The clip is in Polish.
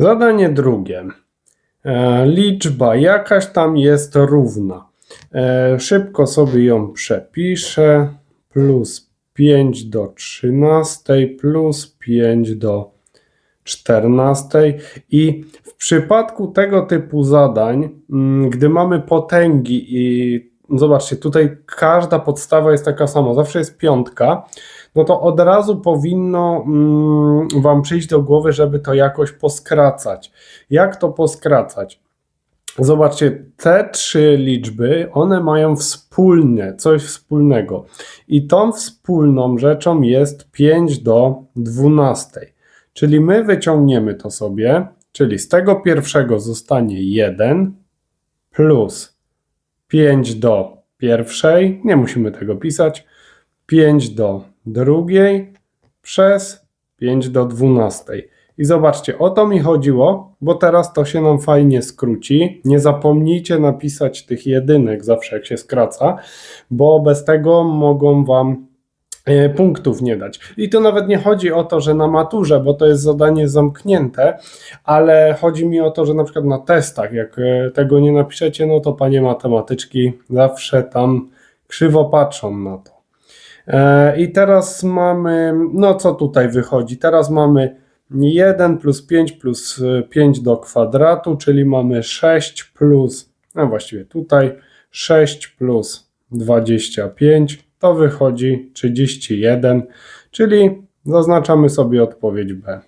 Zadanie drugie. E, liczba jakaś tam jest równa. E, szybko sobie ją przepiszę. Plus 5 do 13 plus 5 do 14. I w przypadku tego typu zadań, mm, gdy mamy potęgi i zobaczcie, tutaj każda podstawa jest taka sama, zawsze jest piątka, no to od razu powinno mm, Wam przyjść do głowy, żeby to jakoś poskracać. Jak to poskracać? Zobaczcie, te trzy liczby, one mają wspólne, coś wspólnego. I tą wspólną rzeczą jest 5 do 12. Czyli my wyciągniemy to sobie, czyli z tego pierwszego zostanie 1 plus 5 do pierwszej, nie musimy tego pisać, 5 do drugiej przez 5 do 12. I zobaczcie, o to mi chodziło, bo teraz to się nam fajnie skróci. Nie zapomnijcie napisać tych jedynek zawsze jak się skraca, bo bez tego mogą Wam punktów nie dać. I to nawet nie chodzi o to, że na maturze, bo to jest zadanie zamknięte, ale chodzi mi o to, że na przykład na testach, jak e, tego nie napiszecie, no to panie matematyczki zawsze tam krzywo patrzą na to. E, I teraz mamy, no co tutaj wychodzi? Teraz mamy 1 plus 5 plus e, 5 do kwadratu, czyli mamy 6 plus, no właściwie tutaj 6 plus 25, to wychodzi 31, czyli zaznaczamy sobie odpowiedź B.